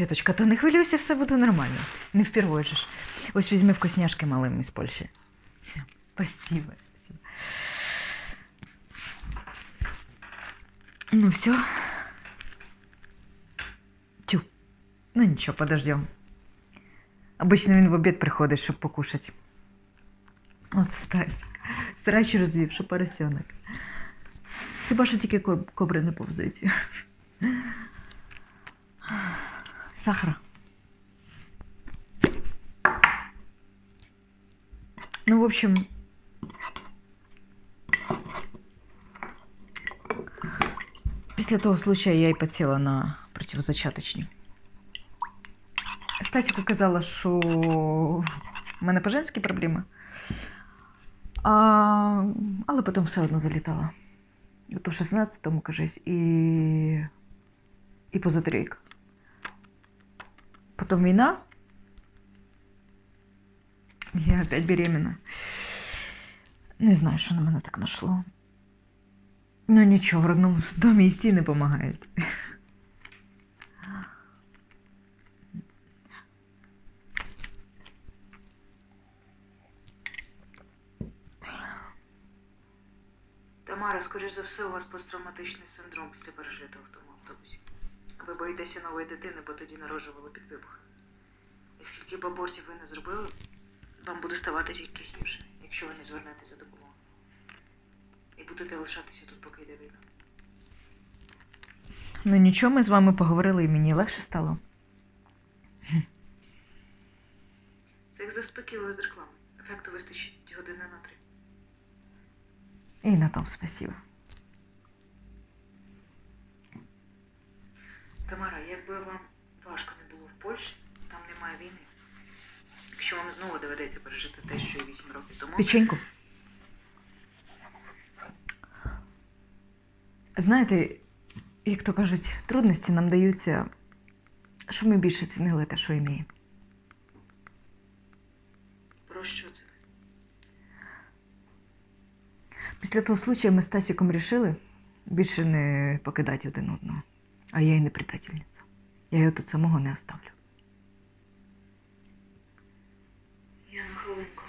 Світочка, та не хвилюйся, все буде нормально. Не впервой же ж. Ось візьми вкусняшки малим із Польщі. Все, Спасибо, спасибо. Ну все. Тю. Ну нічого, подождем. Обично він в обід приходить, щоб покушати. От Стасик. Срачі розвів, що поросенок. Хіба що тільки кобри не повзуть. Сахара. Ну, в общем, після того случая я і поціла на противозачаточні. Стасіку казала, що в мене по-женськи проблеми. А, але потім все одно залітала. То в 16-му, кажись, і, і позатрійка. Потом війна. Я опять беременна. Не знаю, що на мене так нашло. Ну нічого, в родному домі і стіни допомагають. Тамара, скоріш за все, у вас посттравматичний синдром після пережитого в тому автобусі. Ви боїтеся нової дитини, бо тоді народжували під вибух. І скільки б абортів ви не зробили, вам буде ставати тільки гірше, якщо ви не звернетеся за допомогою. І будете лишатися тут, поки йде війна. Ну нічого, ми з вами поговорили і мені легше стало. Це як заспокійливо з реклами. Ефекту вистачить години на три. І на том спасибо. Тамара, якби вам важко не було в Польщі, там немає війни. Якщо вам знову доведеться пережити те, що і 8 років тому. Печеньку. Знаєте, як то кажуть, трудності нам даються, щоб ми більше цінили те, що імеємо. Про що це? Після того случаю ми з Тасіком вирішили більше не покидати один одного. А я і не предательниця. Я його тут самого не оставлю. Я на хвилинку.